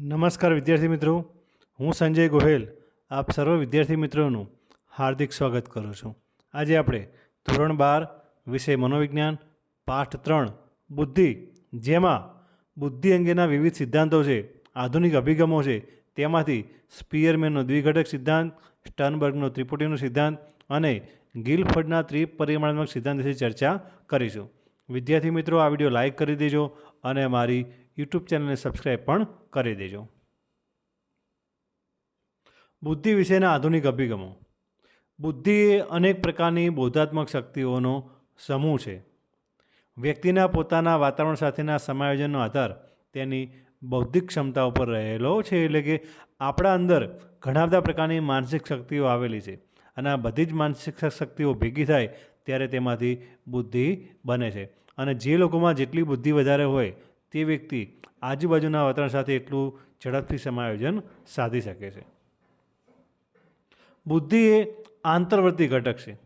નમસ્કાર વિદ્યાર્થી મિત્રો. હું સંજય ગોહેલ. આપ સર્વ વિદ્યાર્થી મિત્રોનું હાર્દિક સ્વાગત કરું છું. આજે આપણે ધોરણ બાર વિષય મનોવિજ્ઞાન પાઠ ત્રણ, બુદ્ધિ. જેમાં બુદ્ધિ અંગેના વિવિધ સિદ્ધાંતો છે, આધુનિક અભિગમો છે, તેમાંથી સ્પિયરમેનનો દ્વિઘટક સિદ્ધાંત, સ્ટનબર્ગનો ત્રિપુટીનો સિદ્ધાંત અને ગિલફર્ડના ત્રિપરિમાણાત્મક સિદ્ધાંત વિશે ચર્ચા કરીશું. વિદ્યાર્થી મિત્રો, આ વીડિયો લાઇક કરી દેજો અને મારી યુટ્યુબ ચેનલને સબસ્ક્રાઈબ પણ કરી દેજો. બુદ્ધિ વિશેના આધુનિક અભિગમો. બુદ્ધિ એ અનેક પ્રકારની બોધાત્મક શક્તિઓનો સમૂહ છે. વ્યક્તિના પોતાના વાતાવરણ સાથેના સમાયોજનનો આધાર તેની બૌદ્ધિક ક્ષમતા ઉપર રહેલો છે એટલે કે આપણા અંદર ઘણા બધા પ્રકારની માનસિક શક્તિઓ આવેલી છે અને આ બધી જ માનસિક શક્તિઓ ભેગી થાય ત્યારે તેમાંથી બુદ્ધિ બને છે. અને જે લોકોમાં જેટલી બુદ્ધિ વધારે હોય તે વ્યક્તિ આજુબાજુના વાતાવરણ સાથે એટલું ઝડપથી સમાયોજન સાધી શકે છે. બુદ્ધિ એ આંતરવર્તી ઘટક છે.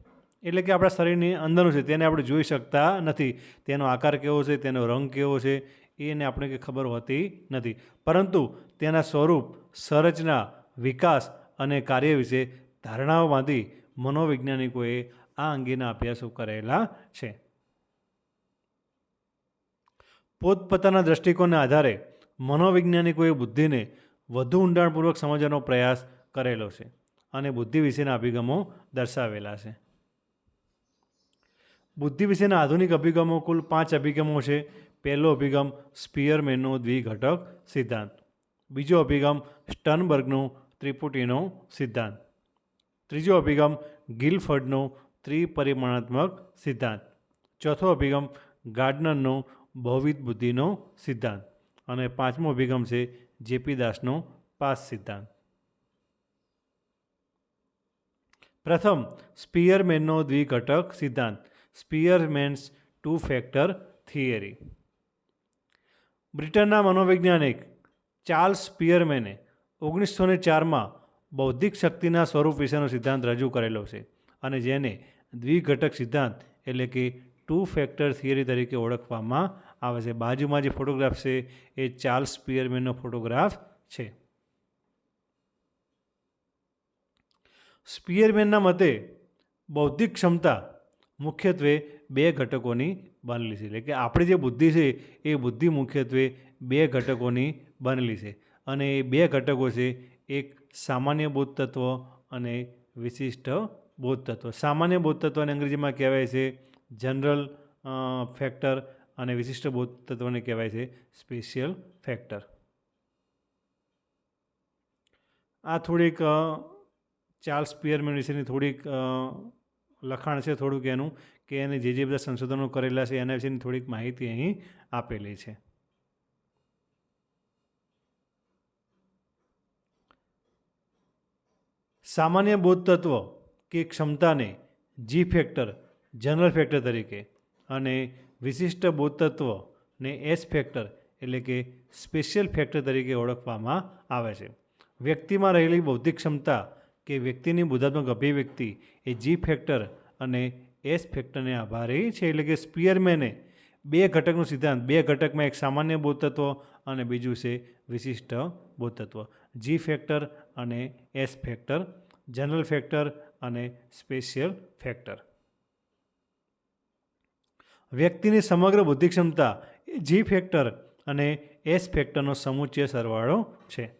એટલે કે આપણા શરીરની અંદરનું છે, તેને આપણે જોઈ શકતા નથી. તેનો આકાર કેવો છે, તેનો રંગ કેવો છે, એને આપણે કંઈ ખબર હોતી નથી. પરંતુ તેના સ્વરૂપ, સંરચના, વિકાસ અને કાર્ય વિશે ધારણાઓ બાંધી મનોવૈજ્ઞાનિકોએ આ અંગેના અભ્યાસો કરેલા છે. પોતપોતાના દ્રષ્ટિકોણના આધારે મનોવૈજ્ઞાનિકોએ બુદ્ધિને વધુ ઊંડાણપૂર્વક સમજવાનો પ્રયાસ કરેલો છે અને બુદ્ધિ વિશેના અભિગમો દર્શાવેલા છે. બુદ્ધિ વિશેના આધુનિક અભિગમો કુલ પાંચ અભિગમો છે. પહેલો અભિગમ સ્પિયરમેનનો દ્વિઘટક સિદ્ધાંત. બીજો અભિગમ સ્ટનબર્ગનો ત્રિપુટીનો સિદ્ધાંત. ત્રીજો અભિગમ ગિલફર્ડનો ત્રિપરિમાણાત્મક સિદ્ધાંત. ચોથો અભિગમ ગાર્ડનરનો બહુવિધ બુદ્ધિનો સિદ્ધાંત અને પાંચમો અભિગમ છે જેપી દાસનો પાસ સિદ્ધાંત. પ્રથમ, સ્પિયરમેનનો દ્વિઘટક સિદ્ધાંત. Spearman's two factor theory. બ્રિટનના મનોવૈજ્ઞાનિક ચાર્લ્સ સ્પિયરમેને ઓગણીસો ને ચારમાં બૌદ્ધિક શક્તિના સ્વરૂપ વિશેનો સિદ્ધાંત રજૂ કરેલો છે અને જેને દ્વિઘટક સિદ્ધાંત એટલે કે ટુ ફેક્ટર થિયરી તરીકે ઓળખવામાં આવે છે. બાજુમાં જે ફોટોગ્રાફ છે, એ ચાર્લ્સ સ્પિયરમેનનો ફોટોગ્રાફ છે. સ્પિયરમેનના મતે બૌદ્ધિક ક્ષમતા મુખ્યત્વે બે ઘટકોની બનેલી છે. એટલે કે આપણી જે બુદ્ધિ છે, એ બુદ્ધિ મુખ્યત્વે બે ઘટકોની બનેલી છે. અને એ બે ઘટકો છે, એક સામાન્ય બોધ તત્વ અને વિશિષ્ટ બોધ તત્વ. સામાન્ય બોધ તત્વને અંગ્રેજીમાં કહેવાય છે, જનરલ ફેક્ટર અને વિશિષ્ટ બોધ તત્વને કહેવાય છે સ્પેશિયલ ફેક્ટર. આ થોડીક ચાર્લ્સ પિયરમેન વિશેની થોડીક લખાણ છે થોડુંક એનું કે એને જે જે બધા સંશોધનો કરેલા છે એના વિશેની થોડીક માહિતી અહીં આપેલી છે. સામાન્ય બોધ તત્વ કે ક્ષમતાને જી ફેક્ટર જનરલ ફેક્ટર તરીકે અને વિશિષ્ટ બોધતત્વને એસ ફેક્ટર એટલે કે સ્પેશિયલ ફેક્ટર તરીકે ઓળખવામાં આવે છે. વ્યક્તિમાં રહેલી બૌદ્ધિક ક્ષમતા કે વ્યક્તિની બુદ્ધાત્મક અભિવ્યક્તિ એ જી ફેક્ટર અને એસ ફેક્ટરને આભારી છે એટલે કે સ્પિયરમેને બે ઘટકનું સિદ્ધાંત, બે ઘટકમાં એક સામાન્ય બોધતત્વ અને બીજું છે વિશિષ્ટ બોધતત્વ જી ફેક્ટર અને એસ ફેક્ટર જનરલ ફેક્ટર અને સ્પેશિયલ ફેક્ટર વ્યક્તિની સમગ્ર બુદ્ધિ ક્ષમતા એ જી ફેક્ટર અને એસ ફેક્ટરનો સમુચ્ચય સરવાળો છે.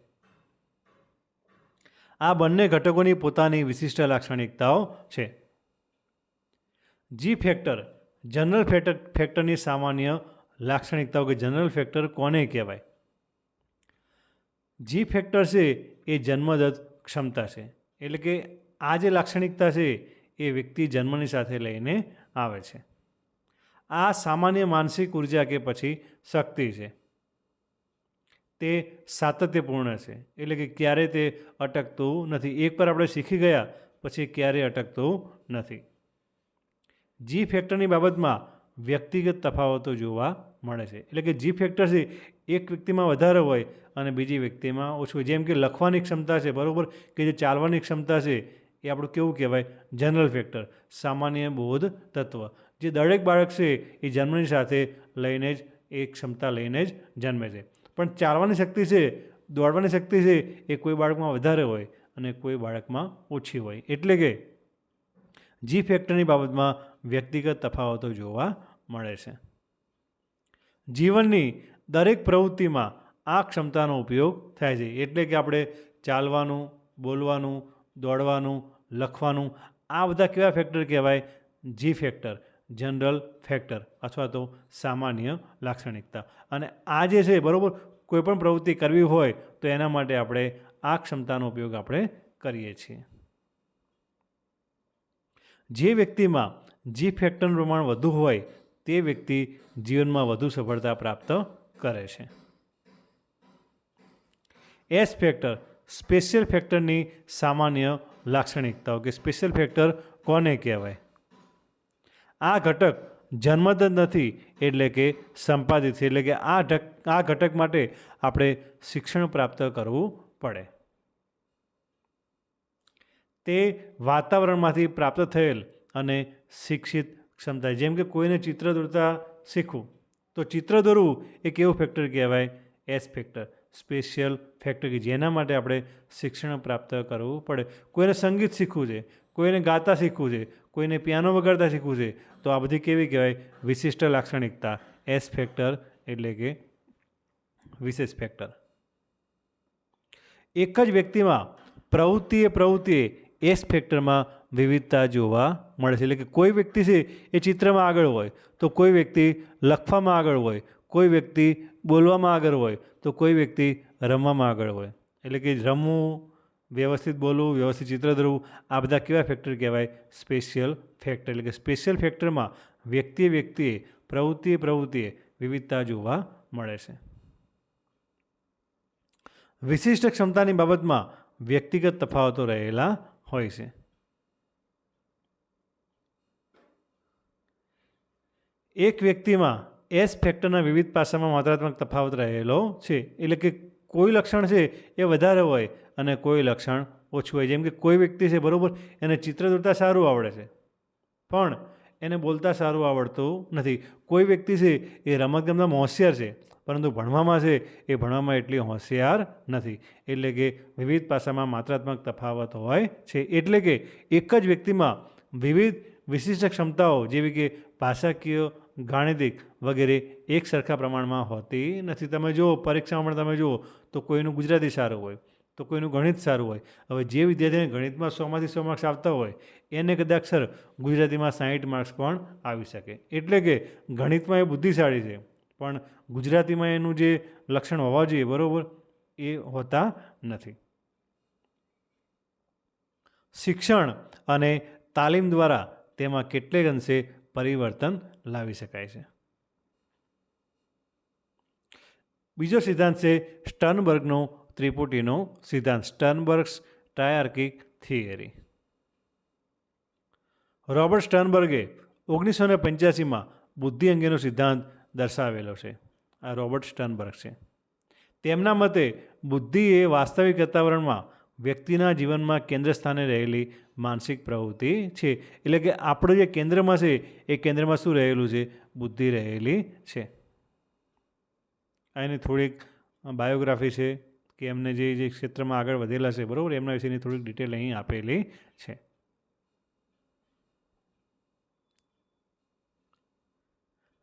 આ બંને ઘટકોની પોતાની વિશિષ્ટ લાક્ષણિકતાઓ છે. જી ફેક્ટર જનરલ ફેક્ટર ફેક્ટરની સામાન્ય લાક્ષણિકતાઓ કે જનરલ ફેક્ટર કોને કહેવાય? જી ફેક્ટર છે એ જન્મદત્ત ક્ષમતા છે. એટલે કે આ જે લાક્ષણિકતા છે એ વ્યક્તિ જન્મની સાથે લઈને આવે છે. આ સામાન્ય માનસિક ઊર્જા કે પછી શક્તિ છે. તે સાતત્યપૂર્ણ છે. એટલે કે ક્યારે તે અટકતું નથી. એકવાર આપણે શીખી ગયા, પછી ક્યારેય અટકતું નથી. જી ફેક્ટરની બાબતમાં વ્યક્તિગત તફાવતો જોવા મળે છે. એટલે કે જી ફેક્ટર છે, એક વ્યક્તિમાં વધારે હોય અને બીજી વ્યક્તિમાં ઓછું હોય. જેમ કે લખવાની ક્ષમતા છે, બરાબર? કે જે ચાલવાની ક્ષમતા છે, એ આપણું કેવું કહેવાય? જનરલ ફેક્ટર સામાન્ય બોધ તત્વ. જે દરેક બાળક છે, એ જન્મની સાથે લઈને જ, એ ક્ષમતા લઈને જ જન્મે છે. પણ ચાલવાની શક્તિ છે, દોડવાની શક્તિ છે, એ કોઈ બાળકમાં વધારે હોય અને કોઈ બાળકમાં ઓછી હોય. એટલે કે, જી ફેક્ટરની બાબતમાં વ્યક્તિગત તફાવતો જોવા મળે છે. જીવનની દરેક પ્રવૃત્તિમાં આ ક્ષમતાનો ઉપયોગ થાય છે. એટલે કે આપણે ચાલવાનું, બોલવાનું, દોડવાનું, લખવાનું, આ બધા કેવા ફેક્ટર કહેવાય? જી ફેક્ટર જનરલ ફેક્ટર અથવા તો સામાન્ય લાક્ષણિકતા. અને આ જે છે બરાબર કોઈ પણ પ્રવૃત્તિ કરવી હોય તો એના માટે આપણે આ ક્ષમતાનો ઉપયોગ આપણે કરીએ છીએ. જે વ્યક્તિમાં જી ફેક્ટરનું પ્રમાણ વધુ હોય તે વ્યક્તિ જીવનમાં વધુ સફળતા પ્રાપ્ત કરે છે. એસ ફેક્ટર સ્પેશિયલ ફેક્ટરની સામાન્ય લાક્ષણિકતાઓ કે સ્પેશિયલ ફેક્ટર કોને કહેવાય? આ ઘટક જન્મત નથી એટલે કે સંપાદિત છે, એટલે કે આ ઢક, આ ઘટક માટે આપણે શિક્ષણ પ્રાપ્ત કરવું પડે. તે વાતાવરણમાંથી પ્રાપ્ત થયેલ અને શિક્ષિત ક્ષમતા. જેમ કે કોઈને ચિત્ર દોરતા શીખવું, તો ચિત્ર દોરવું એ કેવું ફેક્ટર કહેવાય એસ ફેક્ટર સ્પેશિયલ ફેક્ટર કે જેના માટે આપણે શિક્ષણ પ્રાપ્ત કરવું પડે. કોઈને સંગીત શીખવું છે કોઈને ગાતા શીખવું છે, કોઈને પિયાનો વગાડતા શીખવું છે, તો આ બધી કેવી કહેવાય? વિશિષ્ટ લાક્ષણિકતા. એસ ફેક્ટર એટલે કે વિશેષ ફેક્ટર એક જ વ્યક્તિમાં પ્રવૃત્તિએ પ્રવૃત્તિએ એસ ફેક્ટરમાં વિવિધતા જોવા મળે છે. એટલે કે કોઈ વ્યક્તિ છે એ ચિત્રમાં આગળ હોય, તો કોઈ વ્યક્તિ લખવામાં આગળ હોય, કોઈ વ્યક્તિ બોલવામાં આગળ હોય, તો કોઈ વ્યક્તિ રમવામાં આગળ હોય. એટલે કે રમવું વ્યવસ્થિત બોલવું, વ્યવસ્થિત ચિત્ર દોરવું આ બધા કેવા ફેક્ટર કહેવાય? સ્પેશિયલ ફેક્ટર એટલે કે સ્પેશિયલ ફેક્ટરમાં વ્યક્તિએ વ્યક્તિએ પ્રવૃત્તિએ પ્રવૃત્તિએ વિવિધતા જોવા મળે છે. વિશિષ્ટ ક્ષમતાની બાબતમાં વ્યક્તિગત તફાવતો રહેલા હોય છે. એક વ્યક્તિમાં એસ ફેક્ટરના વિવિધ પાસામાં માત્રાત્મક તફાવત રહેલો છે. એટલે કે કોઈ લક્ષણ છે એ વધારે હોય અને કોઈ લક્ષણ ઓછું હોય. જેમ કે કોઈ વ્યક્તિ છે, બરાબર, એને ચિત્ર દોરતા સારું આવડે છે. પણ એને બોલતા સારું આવડતું નથી. કોઈ વ્યક્તિ છે, એ રમતગમતમાં હોશિયાર છે, પરંતુ ભણવામાં છે, એ ભણવામાં એટલી હોશિયાર નથી. એટલે કે વિવિધ પાસામાં માત્રાત્મક તફાવત હોય છે. એટલે કે એક જ વ્યક્તિમાં વિવિધ વિશિષ્ટ ક્ષમતાઓ, જેવી કે ભાષાકીય ગાણિતિક વગેરે એક સરખા પ્રમાણમાં હોતી નથી. તમે જુઓ, પરીક્ષામાં પણ તમે જુઓ, તો કોઈનું ગુજરાતી સારું હોય, તો કોઈનું ગણિત સારું હોય. હવે જે વિદ્યાર્થીને ગણિતમાં સોમાંથી સો માર્ક્સ આવતા હોય, એને કદાચ સર ગુજરાતીમાં સાહીઠ માર્ક્સ પણ આવી શકે. એટલે કે ગણિતમાં એ બુદ્ધિશાળી છે, પણ ગુજરાતીમાં એનું જે લક્ષણ હોવા જોઈએ, બરાબર, એ હોતા નથી. શિક્ષણ અને તાલીમ દ્વારા તેમાં કેટલેક અંશે પરિવર્તન લાવી શકાય છે. બીજો સિદ્ધાંત છે સ્ટર્નબર્ગનો ત્રિપુટીનો સિદ્ધાંત સ્ટર્નબર્ગ્સ ટ્રાયાર્કિક થિયરી. રોબર્ટ સ્ટર્નબર્ગે ઓગણીસો ને પંચ્યાસીમાં બુદ્ધિ અંગેનો સિદ્ધાંત દર્શાવેલો છે. આ રોબર્ટ સ્ટર્નબર્ગ છે. તેમના મતે બુદ્ધિ એ વાસ્તવિક વાતાવરણમાં વ્યક્તિના જીવનમાં કેન્દ્ર સ્થાને રહેલી માનસિક પ્રવૃત્તિ છે. એટલે કે આપણું જે કેન્દ્રમાં છે, એ કેન્દ્રમાં શું રહેલું છે? બુદ્ધિ રહેલી છે. એની થોડીક બાયોગ્રાફી છે કે એમને જે જે ક્ષેત્રમાં આગળ વધેલા છે, બરાબર? એમના વિશેની થોડીક ડિટેલ અહીં આપેલી છે.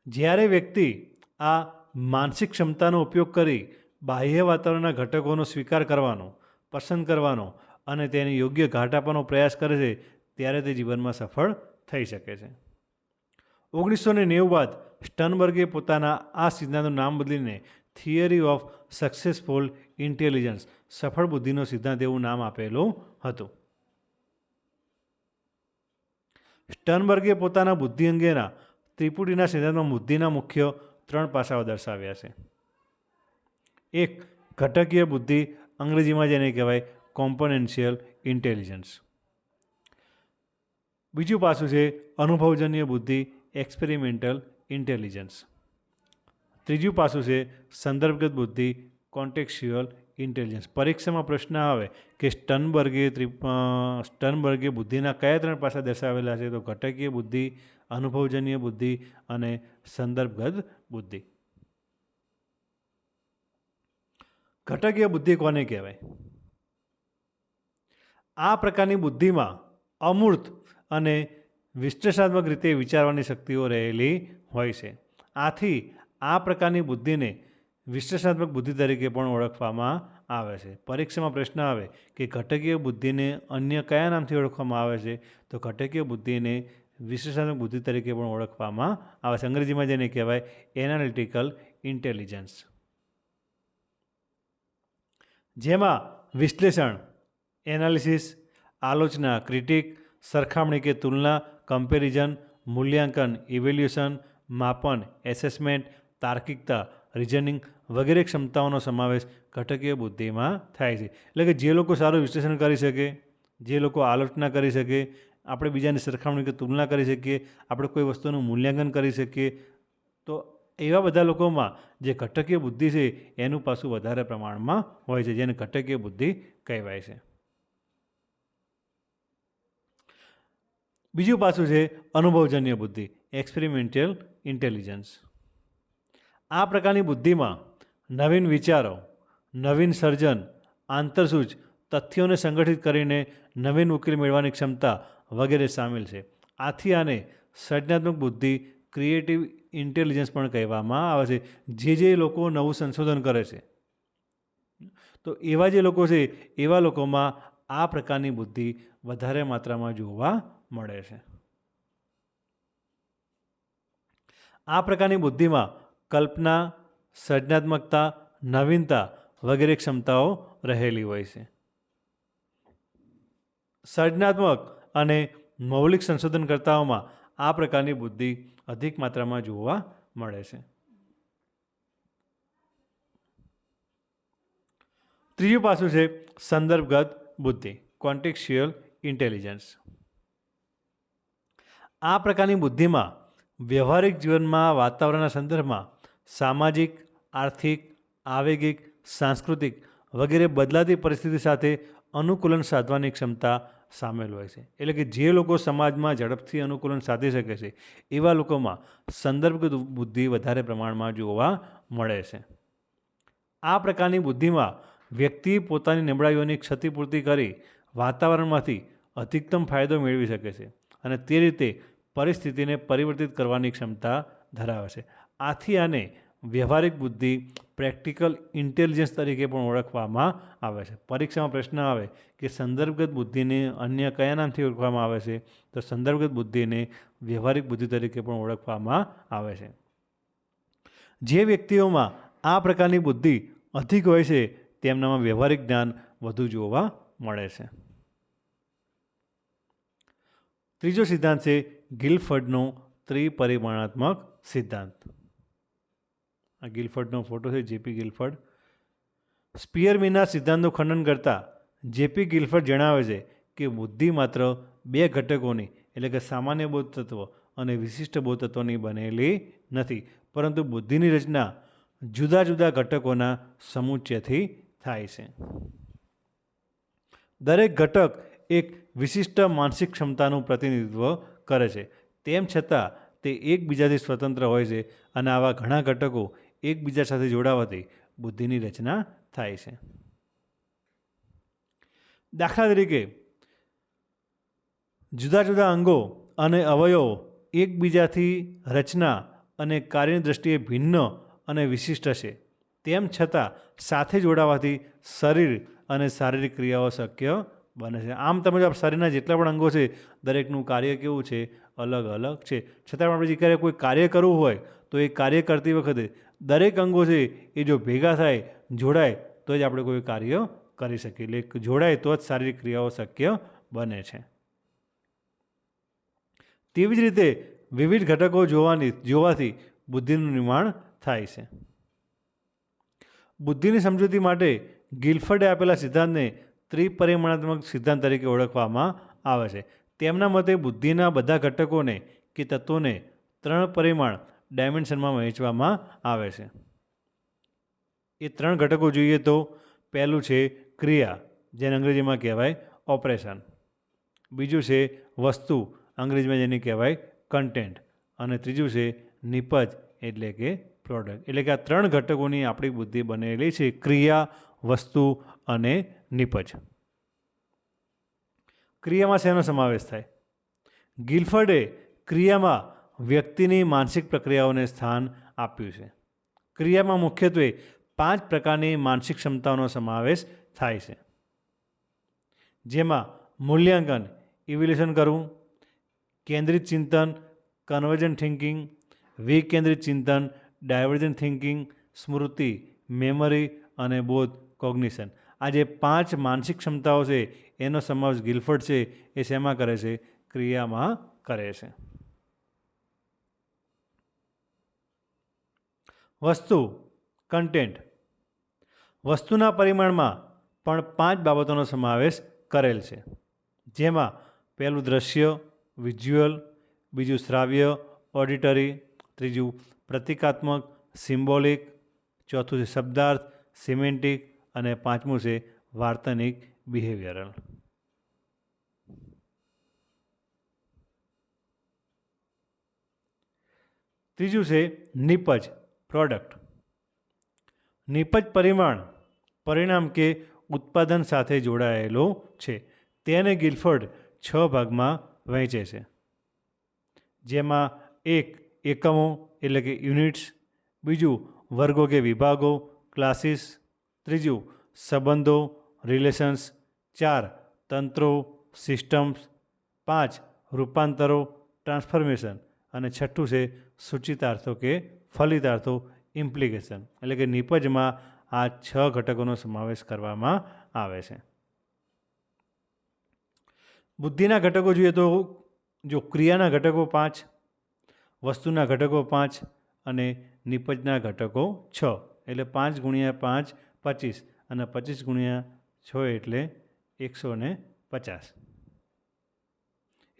જ્યારે વ્યક્તિ આ માનસિક ક્ષમતાનો ઉપયોગ કરી બાહ્ય વાતાવરણના ઘટકોનો સ્વીકાર કરવાનો પસંદ કરવાનો અને તેને યોગ્ય ઘાટ આપવાનો પ્રયાસ કરે છે, ત્યારે તે જીવનમાં સફળ થઈ શકે છે. ઓગણીસો ને નેવું બાદ સ્ટનબર્ગે પોતાના આ સિદ્ધાંતનું નામ બદલીને થિયરી ઓફ સક્સેસફુલ ઇન્ટેલિજન્સ, સફળ બુદ્ધિનો સિદ્ધાંત એવું નામ આપેલું હતું. સ્ટનબર્ગે પોતાના બુદ્ધિ અંગેના ત્રિપુટીના સિદ્ધાંતમાં બુદ્ધિના મુખ્ય ત્રણ પાસાઓ દર્શાવ્યા છે. એક, ઘટકીય બુદ્ધિ અંગ્રેજીમાં જેને કહેવાય કોમ્પોનેન્શિયલ ઇન્ટેલિજન્સ બીજું પાસું છે અનુભવજન્ય બુદ્ધિ એક્સપેરિમેન્ટલ ઇન્ટેલિજન્સ ત્રીજું પાસું છે સંદર્ભગત બુદ્ધિ કોન્ટેક્સ્યુઅલ ઇન્ટેલિજન્સ પરીક્ષામાં પ્રશ્ન આવે કે સ્ટનબર્ગે સ્ટનબર્ગે બુદ્ધિના કયા ત્રણ પાસા દર્શાવેલા છે? તો ઘટકીય બુદ્ધિ, અનુભવજન્ય બુદ્ધિ અને સંદર્ભગત બુદ્ધિ. ઘટકીય બુદ્ધિ કોને કહેવાય? આ પ્રકારની બુદ્ધિમાં અમૂર્ત અને વિશ્લેષણાત્મક રીતે વિચારવાની શક્તિઓ રહેલી હોય છે. આથી આ પ્રકારની બુદ્ધિને વિશ્લેષણાત્મક બુદ્ધિ તરીકે પણ ઓળખવામાં આવે છે. પરીક્ષામાં પ્રશ્ન આવે કે ઘટકીય બુદ્ધિને અન્ય કયા નામથી ઓળખવામાં આવે છે? તો ઘટકીય બુદ્ધિને વિશ્લેષણાત્મક બુદ્ધિ તરીકે પણ ઓળખવામાં આવે છે. અંગ્રેજીમાં જેને કહેવાય એનાલિટિકલ ઇન્ટેલિજન્સ જેમાં વિશ્લેષણ, એનાલિસિસ, આલોચના, ક્રિટિક, સરખામણી કે તુલના, કમ્પેરિઝન, મૂલ્યાંકન ઇવેલ્યુશન માપન, એસેસમેન્ટ, તાર્કિકતા, રિઝનિંગ વગેરે ક્ષમતાઓનો સમાવેશ ઘટકીય બુદ્ધિમાં થાય છે. એટલે કે જે લોકો સારું વિશ્લેષણ કરી શકે, જે લોકો આલોચના કરી શકે, આપણે બીજાની સરખામણી કે તુલના કરી શકીએ, આપણે કોઈ વસ્તુનું મૂલ્યાંકન કરી શકીએ, તો એવા બધા લોકોમાં જે ઘટકીય બુદ્ધિ છે, એનું પાછું વધારે પ્રમાણમાં હોય છે, જેને ઘટકીય બુદ્ધિ કહેવાય છે. બીજું પાસું છે અનુભવજન્ય બુદ્ધિ એક્સપેરિમેન્ટલ ઇન્ટેલિજન્સ આ પ્રકારની બુદ્ધિમાં નવીન વિચારો, નવીન સર્જન આંતરસૂચ તથ્યોને સંગઠિત કરીને નવીન ઉકેલ મેળવવાની ક્ષમતા વગેરે સામેલ છે. આથી આને સર્જનાત્મક બુદ્ધિ ક્રિએટિવ ઇન્ટેલિજન્સ પણ કહેવામાં આવે છે. જે જે લોકો નવું સંશોધન કરે છે. તો એવા જે લોકો છે, એવા લોકોમાં આ પ્રકારની બુદ્ધિ વધારે માત્રામાં જોવા મળે છે. આ પ્રકારની બુદ્ધિમાં કલ્પના, સર્જનાત્મકતા, નવીનતા વગેરે ક્ષમતાઓ રહેલી હોય છે. સર્જનાત્મક અને મૌલિક સંશોધનકર્તાઓમાં આ પ્રકારની બુદ્ધિ અધિક માત્રામાં જોવા મળે છે. ત્રીજું પાસું છે સંદર્ભગત બુદ્ધિ કોન્ટેક્શ્યુઅલ ઇન્ટેલિજન્સ આ પ્રકારની બુદ્ધિમાં વ્યવહારિક જીવનમાં વાતાવરણના સંદર્ભમાં સામાજિક, આર્થિક, આવેગિક, સાંસ્કૃતિક વગેરે બદલાતી પરિસ્થિતિ સાથે અનુકૂલન સાધવાની ક્ષમતા સામેલ હોય છે. એટલે કે જે લોકો સમાજમાં ઝડપથી અનુકૂલન સાધી શકે છે, એવા લોકોમાં સંદર્ભગત બુદ્ધિ વધારે પ્રમાણમાં જોવા મળે છે. આ પ્રકારની બુદ્ધિમાં વ્યક્તિ પોતાની નબળાઈઓની ક્ષતિપૂર્તિ કરી વાતાવરણમાંથી અધિકતમ ફાયદો મેળવી શકે છે અને તે રીતે પરિસ્થિતિને પરિવર્તિત કરવાની ક્ષમતા ધરાવે છે. આથી આને વ્યવહારિક બુદ્ધિ પ્રેક્ટિકલ ઇન્ટેલિજન્સ તરીકે પણ ઓળખવામાં આવે છે. પરીક્ષામાં પ્રશ્ન આવે કે સંદર્ભગત બુદ્ધિને અન્ય કયા નામથી ઓળખવામાં આવે છે? તો સંદર્ભગત બુદ્ધિને વ્યવહારિક બુદ્ધિ તરીકે પણ ઓળખવામાં આવે છે. જે વ્યક્તિઓમાં આ પ્રકારની બુદ્ધિ અધિક હોય છે, તેમનામાં વ્યવહારિક જ્ઞાન વધુ જોવા મળે છે. ત્રીજો સિદ્ધાંત છે ગિલફર્ડનો ત્રિપરિમાણાત્મક સિદ્ધાંત. આ ગિલફર્ડનો ફોટો છે, જેપી ગિલફર્ડ. સ્પિયરમીના સિદ્ધાંતનું ખંડન કરતા જેપી ગિલફર્ડ જણાવે છે કે બુદ્ધિ માત્ર બે ઘટકોની, એટલે કે સામાન્ય તત્વ અને વિશિષ્ટ બોધ તત્વની બનેલી નથી, પરંતુ બુદ્ધિની રચના જુદા જુદા ઘટકોના સમુચ્ચયથી થાય છે. દરેક ઘટક એક વિશિષ્ટ માનસિક ક્ષમતાનું પ્રતિનિધિત્વ કરે છે. તેમ છતાં, તે એકબીજાથી સ્વતંત્ર હોય છે અને આવા ઘણા ઘટકો એકબીજા સાથે જોડાવાથી બુદ્ધિની રચના થાય છે. દાખલા તરીકે, જુદા જુદા અંગો અને અવયવો એકબીજાથી રચના અને કાર્યની દ્રષ્ટિએ ભિન્ન અને વિશિષ્ટ છે. તેમ છતાં સાથે જોડાવાથી શરીર અને શારીરિક ક્રિયાઓ શક્ય બને છે. આમ તમે જો શરીરના જેટલા પણ અંગો છે, દરેકનું કાર્ય કેવું છે? અલગ અલગ છે. છતાં પણ આપણે જે ક્યારે કોઈ કાર્ય કરવું હોય, તો એ કાર્ય કરતી વખતે દરેક અંગો છે એ જો ભેગા થાય, જોડાય, તો જ આપણે કોઈ કાર્ય કરી શકીએ. એટલે જોડાય તો જ શારીરિક ક્રિયાઓ શક્ય બને છે. તેવી જ રીતે વિવિધ ઘટકો જોવાની, જોવાથી બુદ્ધિનું નિર્માણ થાય છે. બુદ્ધિની સમજૂતી માટે ગિલ્ફર્ડે આપેલા સિદ્ધાંતને ત્રિપરિમાણાત્મક સિદ્ધાંત તરીકે ઓળખવામાં આવે છે. તેમના મતે બુદ્ધિના બધા ઘટકોને કે તત્વોને ત્રણ પરિમાણ ડાયમેન્શનમાં વહેંચવામાં આવે છે. એ ત્રણ ઘટકો જોઈએ તો પહેલું છે ક્રિયા, જેને અંગ્રેજીમાં કહેવાય ઓપરેશન બીજું છે વસ્તુ, અંગ્રેજીમાં જેને કહેવાય કન્ટેન્ટ અને ત્રીજું છે નિપજ, એટલે કે પ્રોડક્ટ એટલે કે આ ત્રણ ઘટકોની આપણી બુદ્ધિ બનેલી છે, ક્રિયા, વસ્તુ અને નિપજ. ક્રિયામાં શેનો સમાવેશ થાય? ગિલફર્ડે ક્રિયામાં વ્યક્તિની માનસિક પ્રક્રિયાઓને સ્થાન આપ્યું છે. ક્રિયામાં મુખ્યત્વે પાંચ પ્રકારની માનસિક ક્ષમતાઓનો સમાવેશ થાય છે. જેમાં મૂલ્યાંકન ઇવેલ્યુશન કરવું, કેન્દ્રિત ચિંતન કન્વર્જન્ટ થિંકિંગ વિકેન્દ્રિત ચિંતન ડાયવર્જન્ટ થિંકિંગ સ્મૃતિ મેમરી અને બોધ કોગ્નિશન આ જે પાંચ માનસિક ક્ષમતાઓ છે, એનો સમાવેશ ગિલફર્ડ છે, એ શેમાં કરે છે? ક્રિયામાં કરે છે. વસ્તુ કન્ટેન્ટ વસ્તુના પરિમાણમાં પણ પાંચ બાબતોનો સમાવેશ કરેલ છે. જેમાં પહેલું દ્રશ્ય વિઝ્યુઅલ બીજું શ્રાવ્ય ઓડિટરી ત્રીજું પ્રતિકાત્મક સિમ્બોલિક ચોથું છે શબ્દાર્થ સિમેન્ટિક અને પાંચમું છે વાર્તનિક બિહેવિયરલ ત્રીજું છે નિપજ. પ્રોડક્ટ. નિપજ પરિમાણ, પરિણામ કે ઉત્પાદન સાથે જોડાયેલો છે. તેને ગિલફર્ડ છ ભાગમાં વહેંચે છે. જેમાં એક એકમો એટલે કે યુનિટ્સ, બીજું વર્ગો કે વિભાગો, ક્લાસીસ, ત્રીજું સંબંધો, રિલેશન્સ, ચાર તંત્રો, સિસ્ટમ્સ, પાંચ રૂપાંતરો, ટ્રાન્સફોર્મેશન અને છઠ્ઠું છે સૂચિતાર્થો કે ફલિતાર્થો ઇમ્પ્લિકેશન એટલે કે નિપજમાં આ છ ઘટકોનો સમાવેશ કરવામાં આવે છે. બુદ્ધિના ઘટકો જોઈએ તો જો ક્રિયાના ઘટકો પાંચ, વસ્તુના ઘટકો પાંચ અને નિપજના ઘટકો છ એટલે પાંચ ગુણ્યા પાંચ પચીસ અને પચીસ ગુણ્યા છ એટલે એકસો ને પચાસ.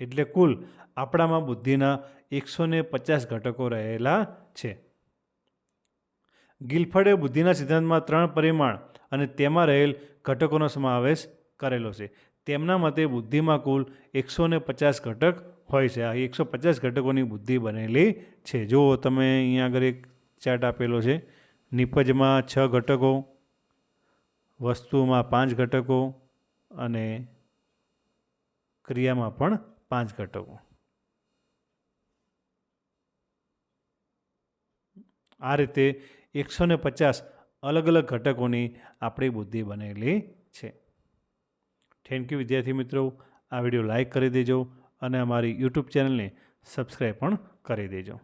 એટલે કુલ આપણામાં બુદ્ધિના એકસો ને પચાસ ઘટકો રહેલા છે. ગિલફર્ડે બુદ્ધિના સિદ્ધાંતમાં ત્રણ પરિમાણ અને તેમાં રહેલ ઘટકોનો સમાવેશ કરેલો છે. તેમના મતે બુદ્ધિમાં કુલ એકસો ને પચાસ ઘટક હોય છે. આ એકસો પચાસ ઘટકોની બુદ્ધિ બનેલી છે. જો તમે અહીંયા આગળ એક ચાર્ટ આપેલો છે. નિપજમાં છ ઘટકો, વસ્તુમાં પાંચ ઘટકો અને ક્રિયામાં પણ પાંચ ઘટકો. આ રીતે એકસો ને પચાસ અલગ અલગ ઘટકોની આપણી બુદ્ધિ બનેલી છે. થેન્ક યુ વિદ્યાર્થી મિત્રો. આ વીડિયો લાઈક કરી દેજો અને અમારી યુટ્યુબ ચેનલને સબસ્ક્રાઈબ પણ કરી દેજો.